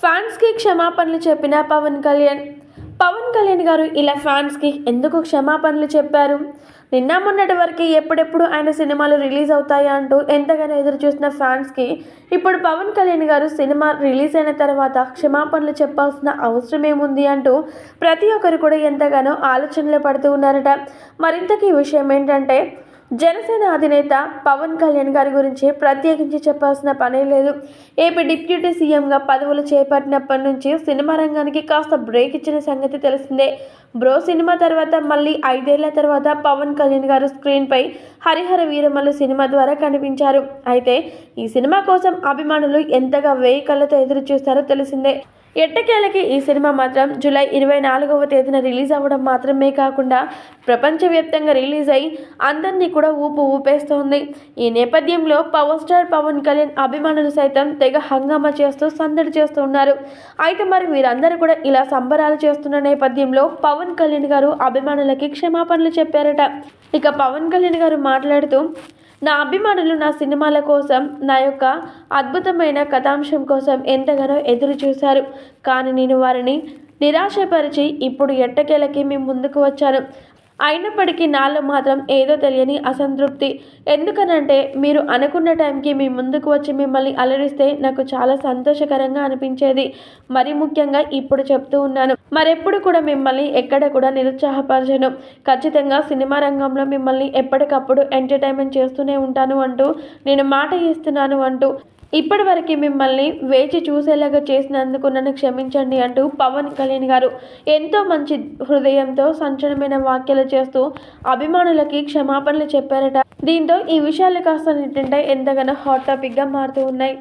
ఫ్యాన్స్కి క్షమాపణలు చెప్పిన పవన్ కళ్యాణ్ పవన్ కళ్యాణ్ గారు ఇలా ఫ్యాన్స్కి ఎందుకు క్షమాపణలు చెప్పారు? నిన్న మొన్నటి వరకు ఎప్పుడెప్పుడు ఆయన సినిమాలు రిలీజ్ అవుతాయా అంటూ ఎంతగానో ఎదురు చూసిన ఫ్యాన్స్కి ఇప్పుడు పవన్ కళ్యాణ్ గారు సినిమా రిలీజ్ అయిన తర్వాత క్షమాపణలు చెప్పాల్సిన అవసరం ఏముంది అంటూ ప్రతి ఒక్కరు కూడా ఎంతగానో ఆలోచనలు పడుతూ ఉన్నారట. మరింతకీ విషయం ఏంటంటే జనసేన అధినేత పవన్ కళ్యాణ్ గారి గురించి ప్రత్యేకించి చెప్పాల్సిన పనే లేదు. ఏపీ డిప్యూటీ సీఎంగా పదవులు చేపట్టినప్పటి నుంచి సినిమా రంగానికి కాస్త బ్రేక్ ఇచ్చిన సంగతి తెలిసిందే. బ్రో సినిమా తర్వాత మళ్ళీ ఐదేళ్ళ తర్వాత పవన్ కళ్యాణ్ గారు స్క్రీన్పై హరిహర వీరమల్లు సినిమా ద్వారా కనిపించారు. అయితే ఈ సినిమా కోసం అభిమానులు ఎంతగా వేయి కళ్ళతో ఎదురు చూస్తారో తెలిసిందే. ఎట్టకేలకి ఈ సినిమా మాత్రం జూలై ఇరవై నాలుగవ తేదీన రిలీజ్ అవ్వడం మాత్రమే కాకుండా ప్రపంచవ్యాప్తంగా రిలీజ్ అయి అందరినీ కూడా ఊపు ఊపేస్తోంది. ఈ నేపథ్యంలో పవర్ స్టార్ పవన్ కళ్యాణ్ అభిమానులు సైతం తెగ హంగామా చేస్తూ సందడి చేస్తూ ఉన్నారు. అయితే మరి వీరందరూ కూడా ఇలా సంబరాలు చేస్తున్న నేపథ్యంలో పవన్ కళ్యాణ్ గారు అభిమానులకి క్షమాపణలు చెప్పారట. ఇక పవన్ కళ్యాణ్ గారు మాట్లాడుతూ నా అభిమానులు నా సినిమాల కోసం నా యొక్క అద్భుతమైన కథాంశం కోసం ఎంతగానో ఎదురు చూశారు. కానీ నేను వారిని నిరాశపరిచి ఇప్పుడు ఎట్టకేలకి మేము ముందుకు వచ్చాను. అయినప్పటికీ నాలో మాత్రం ఏదో తెలియని అసంతృప్తి. ఎందుకనంటే మీరు అనుకున్న టైంకి మీ ముందుకు వచ్చి మిమ్మల్ని అలరిస్తే నాకు చాలా సంతోషకరంగా అనిపించేది. మరి ముఖ్యంగా ఇప్పుడు చెప్తూ ఉన్నాను. మరెప్పుడు కూడా మిమ్మల్ని ఎక్కడ కూడా నిరుత్సాహపరచను. ఖచ్చితంగా సినిమా రంగంలో మిమ్మల్ని ఎప్పటికప్పుడు ఎంటర్టైన్మెంట్ చేస్తూనే ఉంటాను అంటూ నేను మాట ఇస్తున్నాను అంటూ ఇప్పటి వరకు మిమ్మల్ని వేచి చూసేలాగా చేసినందుకు నన్ను క్షమించండి అంటూ పవన్ కళ్యాణ్ గారు ఎంతో మంచి హృదయంతో సంచలనమైన వ్యాఖ్యలు చేస్తూ అభిమానులకి క్షమాపణలు చెప్పారట. దీంతో ఈ విషయాలు కాస్త ఏంటంటే ఎంతగానో హాట్ టాపిక్గా మారుతూ ఉన్నాయి.